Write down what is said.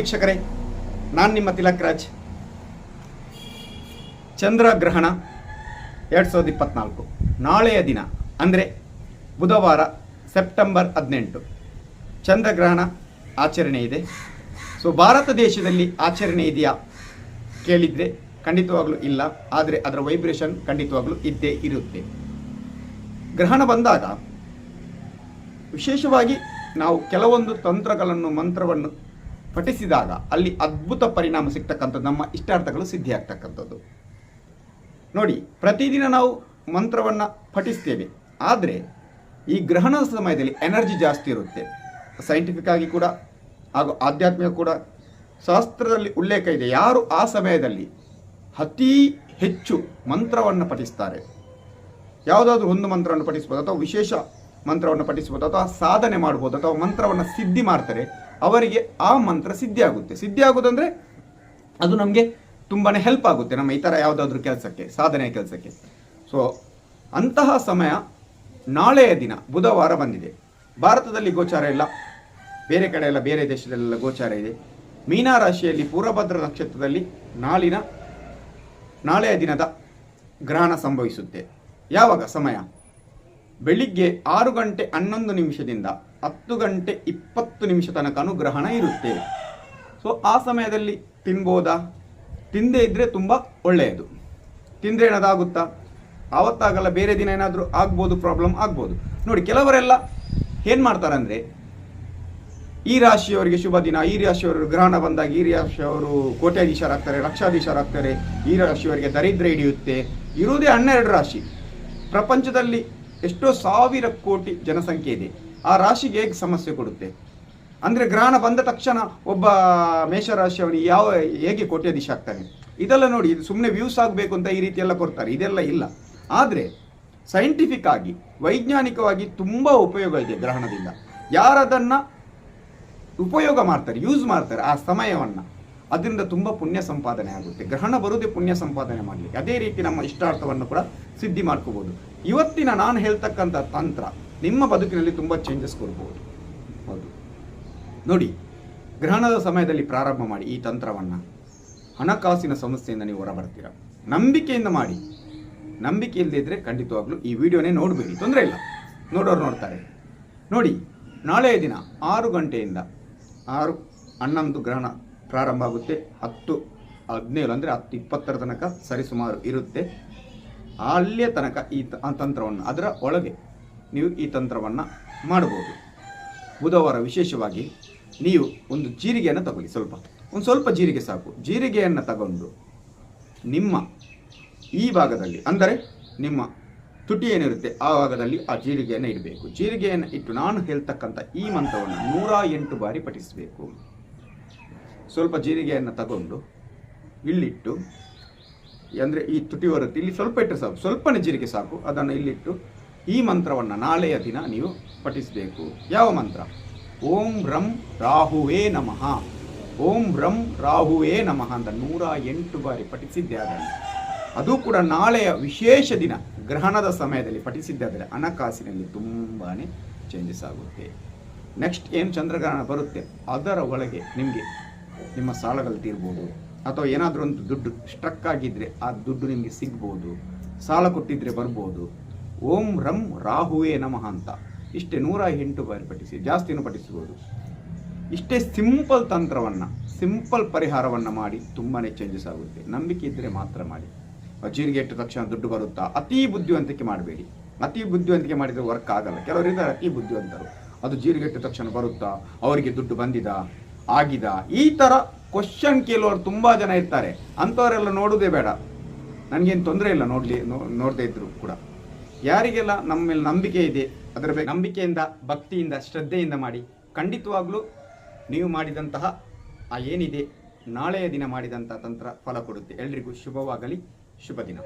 ವೀಕ್ಷಕರೇ, ನಾನು ನಿಮ್ಮ ತಿಲಕ್ ರಾಜ್. ಚಂದ್ರಗ್ರಹಣ ಎರಡು ಸಾವಿರದ ಇಪ್ಪತ್ನಾಲ್ಕು. ನಾಳೆಯ ದಿನ, ಅಂದರೆ ಬುಧವಾರ ಸೆಪ್ಟೆಂಬರ್ ಹದಿನೆಂಟು. ಚಂದ್ರಗ್ರಹಣ ಆಚರಣೆ ಇದೆ. ಸೊ, ಭಾರತ ದೇಶದಲ್ಲಿ ಆಚರಣೆ ಇದೆಯಾ? ಕೇಳಿದರೆ ಖಂಡಿತವಾಗಲೂ ಇಲ್ಲ. ಆದರೆ ಅದರ ವೈಬ್ರೇಷನ್ ಖಂಡಿತವಾಗಲೂ ಇದ್ದೇ ಇರುತ್ತೆ. ಗ್ರಹಣ ಬಂದಾಗ ವಿಶೇಷವಾಗಿ ನಾವು ಕೆಲವೊಂದು ತಂತ್ರಗಳನ್ನು, ಮಂತ್ರವನ್ನು ಪಠಿಸಿದಾಗ ಅಲ್ಲಿ ಅದ್ಭುತ ಪರಿಣಾಮ ಸಿಗ್ತಕ್ಕಂಥದ್ದು, ನಮ್ಮ ಇಷ್ಟಾರ್ಥಗಳು ಸಿದ್ಧಿಯಾಗ್ತಕ್ಕಂಥದ್ದು. ನೋಡಿ, ಪ್ರತಿದಿನ ನಾವು ಮಂತ್ರವನ್ನು ಪಠಿಸ್ತೇವೆ. ಆದರೆ, ಈ ಗ್ರಹಣದ ಸಮಯದಲ್ಲಿ ಎನರ್ಜಿ ಜಾಸ್ತಿ ಇರುತ್ತೆ. ಸೈಂಟಿಫಿಕ್ ಆಗಿ ಕೂಡ, ಹಾಗೂ ಆಧ್ಯಾತ್ಮಿಕ ಕೂಡ. ಶಾಸ್ತ್ರದಲ್ಲಿ ಉಲ್ಲೇಖ ಇದೆ. ಯಾರು ಆ ಸಮಯದಲ್ಲಿ ಅತೀ ಹೆಚ್ಚು ಮಂತ್ರವನ್ನು ಪಠಿಸ್ತಾರೆ? ಯಾವುದಾದ್ರೂ ಒಂದು ಮಂತ್ರವನ್ನು ಪಠಿಸ್ಬೋದು, ಅಥವಾ ವಿಶೇಷ ಮಂತ್ರವನ್ನು ಪಠಿಸ್ಬೋದು, ಅಥವಾ ಸಾಧನೆ ಮಾಡ್ಬೋದು, ಅಥವಾ ಮಂತ್ರವನ್ನು ಸಿದ್ಧಿ ಮಾಡ್ತಾರೆ. ಅವರಿಗೆ ಆ ಮಂತ್ರ ಸಿದ್ಧಿ ಆಗುತ್ತೆ ಸಿದ್ಧಿ ಆಗೋದಂದ್ರೆ ಅದು ನಮಗೆ ತುಂಬಾ ಹೆಲ್ಪ್ ಆಗುತ್ತೆ. ನಮ್ಮ ಈ ಥರ ಯಾವುದಾದ್ರೂ ಕೆಲಸಕ್ಕೆ ಸಾಧನೆಯ ಕೆಲಸಕ್ಕೆ. ಸೊ ಅಂತಹ ಸಮಯ ನಾಳೆಯ ದಿನ ಬುಧವಾರ ಬಂದಿದೆ. ಭಾರತದಲ್ಲಿ ಗೋಚಾರ ಇಲ್ಲ. ಬೇರೆ ಕಡೆ ಎಲ್ಲ, ಬೇರೆ ದೇಶದಲ್ಲೆಲ್ಲ ಗೋಚಾರ ಇದೆ. ಮೀನಾ ರಾಶಿಯಲ್ಲಿ ಪೂರ್ವಭದ್ರ ನಕ್ಷತ್ರದಲ್ಲಿ ನಾಳಿನ, ನಾಳೆಯ ದಿನದ ಗ್ರಹಣ ಸಂಭವಿಸುತ್ತೆ. ಯಾವಾಗ? ಸಮಯ. ಬೆಳಿಗ್ಗೆ ಆರು ಗಂಟೆ ಹನ್ನೊಂದು ನಿಮಿಷದಿಂದ ಹತ್ತು ಗಂಟೆ ಇಪ್ಪತ್ತು ನಿಮಿಷ ತನಕನೂ ಗ್ರಹಣ ಇರುತ್ತೆ. ಸೊ ಆ ಸಮಯದಲ್ಲಿ ತಿನ್ಬೋದಾ? ತಿಂದೇ ಇದ್ದರೆ ತುಂಬ ಒಳ್ಳೆಯದು. ತಿಂದರೆ ಏನಾದಾಗುತ್ತಾ? ಆವತ್ತಾಗಲ್ಲ, ಬೇರೆ ದಿನ ಏನಾದರೂ ಆಗ್ಬೋದು ಪ್ರಾಬ್ಲಮ್ ಆಗ್ಬೋದು. ನೋಡಿ, ಕೆಲವರೆಲ್ಲ ಏನು ಮಾಡ್ತಾರೆ ಅಂದರೆ ಈ ರಾಶಿಯವರಿಗೆ ಶುಭ ದಿನ, ಈ ರಾಶಿಯವರು ಗ್ರಹಣ ಬಂದಾಗ, ಈ ರಾಶಿಯವರು ಕೋಟ್ಯಾಧೀಶರಾಗ್ತಾರೆ ಲಕ್ಷಾಧೀಶರಾಗ್ತಾರೆ ಈ ರಾಶಿಯವರಿಗೆ ದರಿದ್ರ ಹಿಡಿಯುತ್ತೆ. ಇರುವುದೇ ಹನ್ನೆರಡು ರಾಶಿ. ಪ್ರಪಂಚದಲ್ಲಿ ಎಷ್ಟೋ ಸಾವಿರ ಕೋಟಿ ಜನಸಂಖ್ಯೆ ಇದೆ. ಆ ರಾಶಿಗೆ ಹೇಗೆ ಸಮಸ್ಯೆ ಕೊಡುತ್ತೆ? ಅಂದರೆ ಗ್ರಹಣ ಬಂದ ತಕ್ಷಣ ಒಬ್ಬ ಮೇಷರಾಶಿಯವನಿಗೆ ಯಾವ, ಹೇಗೆ ಕೋಟ್ಯಾಧೀಶ ಆಗ್ತಾನೆ? ಇದೆಲ್ಲ ನೋಡಿ, ಇದು ಸುಮ್ಮನೆ ವ್ಯೂಸ್ ಆಗಬೇಕು ಅಂತ ಈ ರೀತಿಯೆಲ್ಲ ಕೊಡ್ತಾರೆ. ಇದೆಲ್ಲ ಇಲ್ಲ. ಆದರೆ ಸೈಂಟಿಫಿಕ್ ಆಗಿ, ವೈಜ್ಞಾನಿಕವಾಗಿ ತುಂಬ ಉಪಯೋಗ ಇದೆ ಗ್ರಹಣದಿಂದ. ಯಾರದನ್ನು ಉಪಯೋಗ ಮಾಡ್ತಾರೆ ಯೂಸ್ ಮಾಡ್ತಾರೆ ಆ ಸಮಯವನ್ನು, ಅದರಿಂದ ತುಂಬ ಪುಣ್ಯ ಸಂಪಾದನೆ ಆಗುತ್ತೆ. ಗ್ರಹಣ ಬರುವುದೇ ಪುಣ್ಯ ಸಂಪಾದನೆ ಮಾಡಲಿಕ್ಕೆ. ಅದೇ ರೀತಿ ನಮ್ಮ ಇಷ್ಟಾರ್ಥವನ್ನು ಕೂಡ ಸಿದ್ಧಿ ಮಾಡ್ಕೋಬೋದು. ಇವತ್ತಿನ ನಾನು ಹೇಳ್ತಕ್ಕಂಥ ತಂತ್ರ ನಿಮ್ಮ ಬದುಕಿನಲ್ಲಿ ತುಂಬ ಚೇಂಜಸ್ ಕೊಡ್ಬೋದು. ಹೌದು. ನೋಡಿ, ಗ್ರಹಣದ ಸಮಯದಲ್ಲಿ ಪ್ರಾರಂಭ ಮಾಡಿ ಈ ತಂತ್ರವನ್ನು. ಹಣಕಾಸಿನ ಸಮಸ್ಯೆಯಿಂದ ನೀವು ಹೊರಬರ್ತೀರ. ನಂಬಿಕೆಯಿಂದ ಮಾಡಿ. ನಂಬಿಕೆ ಇಲ್ಲದೆ ಇದ್ದರೆ ಖಂಡಿತವಾಗ್ಲೂ ಈ ವಿಡಿಯೋನೇ ನೋಡಬೇಡಿ. ತೊಂದರೆ ಇಲ್ಲ. ನೋಡೋರು ನೋಡ್ತಾರೆ. ನೋಡಿ ನಾಳೆಯ ದಿನ ಆರು ಗಂಟೆಯಿಂದ ಆರು, ಹನ್ನೊಂದು ಗ್ರಹಣ ಪ್ರಾರಂಭ ಆಗುತ್ತೆ. ಹತ್ತು, ಹದಿನೇಳು ಅಂದರೆ ಹತ್ತು ಇಪ್ಪತ್ತರ ತನಕ ಸರಿಸುಮಾರು ಇರುತ್ತೆ. ಅಲ್ಲಿಯ ತನಕ ಈ ತಂತ್ರವನ್ನು ಅದರ ಒಳಗೆ ನೀವು ಈ ತಂತ್ರವನ್ನು ಮಾಡ್ಬೋದು ಬುಧವಾರ ವಿಶೇಷವಾಗಿ ನೀವು ಒಂದು ಜೀರಿಗೆಯನ್ನು ತಗೊಳ್ಳಿ, ಸ್ವಲ್ಪ. ಒಂದು ಸ್ವಲ್ಪ ಜೀರಿಗೆ ಸಾಕು. ಜೀರಿಗೆಯನ್ನು ತಗೊಂಡು ನಿಮ್ಮ ಈ ಭಾಗದಲ್ಲಿ, ಅಂದರೆ ನಿಮ್ಮ ತುಟಿ ಏನಿರುತ್ತೆ, ಆ ಭಾಗದಲ್ಲಿ ಆ ಜೀರಿಗೆಯನ್ನು ಇಡಬೇಕು. ಜೀರಿಗೆಯನ್ನು ಇಟ್ಟು ನಾನು ಹೇಳ್ತಕ್ಕಂಥ ಈ ಮಂತ್ರವನ್ನು ನೂರ ಎಂಟು ಬಾರಿ ಪಠಿಸಬೇಕು. ಸ್ವಲ್ಪ ಜೀರಿಗೆಯನ್ನು ತಗೊಂಡು ಇಲ್ಲಿಟ್ಟು, ಅಂದರೆ ಈ ತುಟಿ ಬರುತ್ತೆ ಇಲ್ಲಿ ಸ್ವಲ್ಪ ಇಟ್ಟರೆ ಸಾಕು. ಸ್ವಲ್ಪನೇ ಜೀರಿಗೆ ಸಾಕು. ಅದನ್ನು ಇಲ್ಲಿಟ್ಟು ಈ ಮಂತ್ರವನ್ನು ನಾಳೆಯ ದಿನ ನೀವು ಪಠಿಸಬೇಕು. ಯಾವ ಮಂತ್ರ? ಓಂ ರಂ ರಾಹುವೇ ನಮಃ. ಓಂ ರಂ ರಾಹುವೇ ನಮಃ ಅಂತ ನೂರ ಎಂಟು ಬಾರಿ ಪಠಿಸಿದ್ದೆ ಆದರೆ ಅದು ಕೂಡ ನಾಳೆಯ ವಿಶೇಷ ದಿನ, ಗ್ರಹಣದ ಸಮಯದಲ್ಲಿ ಪಠಿಸಿದ್ದಾದರೆ ಹಣಕಾಸಿನಲ್ಲಿ ತುಂಬಾ ಚೇಂಜಸ್ ಆಗುತ್ತೆ. ನೆಕ್ಸ್ಟ್ ಏನು ಚಂದ್ರಗ್ರಹಣ ಬರುತ್ತೆ? ಅದರ ಒಳಗೆ ನಿಮಗೆ ನಿಮ್ಮ ಸಾಲಗಳು ತೀರ್ಬೋದು. ಅಥವಾ ಏನಾದರೂ ಒಂದು ದುಡ್ಡು ಸ್ಟ್ರಕ್ ಆಗಿದ್ದರೆ ಆ ದುಡ್ಡು ನಿಮಗೆ ಸಿಗ್ಬೋದು. ಸಾಲ ಕೊಟ್ಟಿದ್ರೆ ಬರ್ಬೋದು. ಓಂ ರಂ ರಾಹುವೇ ನಮಃ ಅಂತ. ಇಷ್ಟೇ ನೂರ ಎಂಟು ಬಾರಿ ಪಠಿಸಿ, ಜಾಸ್ತಿನೂ ಪಠಿಸ್ಬೋದು. ಇಷ್ಟೇ ಸಿಂಪಲ್ ತಂತ್ರವನ್ನು, ಸಿಂಪಲ್ ಪರಿಹಾರವನ್ನು ಮಾಡಿ ತುಂಬಾ ಚೇಂಜಸ್ ಆಗುತ್ತೆ. ನಂಬಿಕೆ ಇದ್ದರೆ ಮಾತ್ರ ಮಾಡಿ. ಜೀರಿಗೆ ಇಟ್ಟ ತಕ್ಷಣ ದುಡ್ಡು ಬರುತ್ತಾ? ಅತಿ ಬುದ್ಧಿವಂತಿಕೆ ಮಾಡಬೇಡಿ. ಅತಿ ಬುದ್ಧಿವಂತಿಕೆ ಮಾಡಿದರೆ ವರ್ಕ್ ಆಗಲ್ಲ. ಕೆಲವರು ಇದ್ದಾರೆ ಅತಿ ಬುದ್ಧಿವಂತರು. ಅದು ಜೀರಿಗೆ ಇಟ್ಟ ತಕ್ಷಣ ಬರುತ್ತಾ? ಅವರಿಗೆ ದುಡ್ಡು ಬಂದಿದ? ಆಗಿದ? ಈ ಥರ ಕ್ವಶನ್ ಕೇಳುವವರು ತುಂಬ ಜನ ಇರ್ತಾರೆ. ಅಂಥವರೆಲ್ಲ ನೋಡೋದೇ ಬೇಡ. ನನಗೇನು ತೊಂದರೆ ಇಲ್ಲ, ನೋಡಲಿ ನೋಡದೇ ಇದ್ರು ಕೂಡ. ಯಾರಿಗೆಲ್ಲ ನಮ್ಮ ಮೇಲೆ ನಂಬಿಕೆ ಇದೆ, ಅದರ ಬಗ್ಗೆ ನಂಬಿಕೆಯಿಂದ, ಭಕ್ತಿಯಿಂದ, ಶ್ರದ್ಧೆಯಿಂದ ಮಾಡಿ, ಖಂಡಿತವಾಗ್ಲೂ ನೀವು ಮಾಡಿದಂತಹ ಆ ಏನಿದೆ, ನಾಳೆಯ ದಿನ ಮಾಡಿದಂಥ ತಂತ್ರ ಫಲ ಕೊಡುತ್ತೆ. ಎಲ್ರಿಗೂ ಶುಭವಾಗಲಿ, ಶುಭ ದಿನ.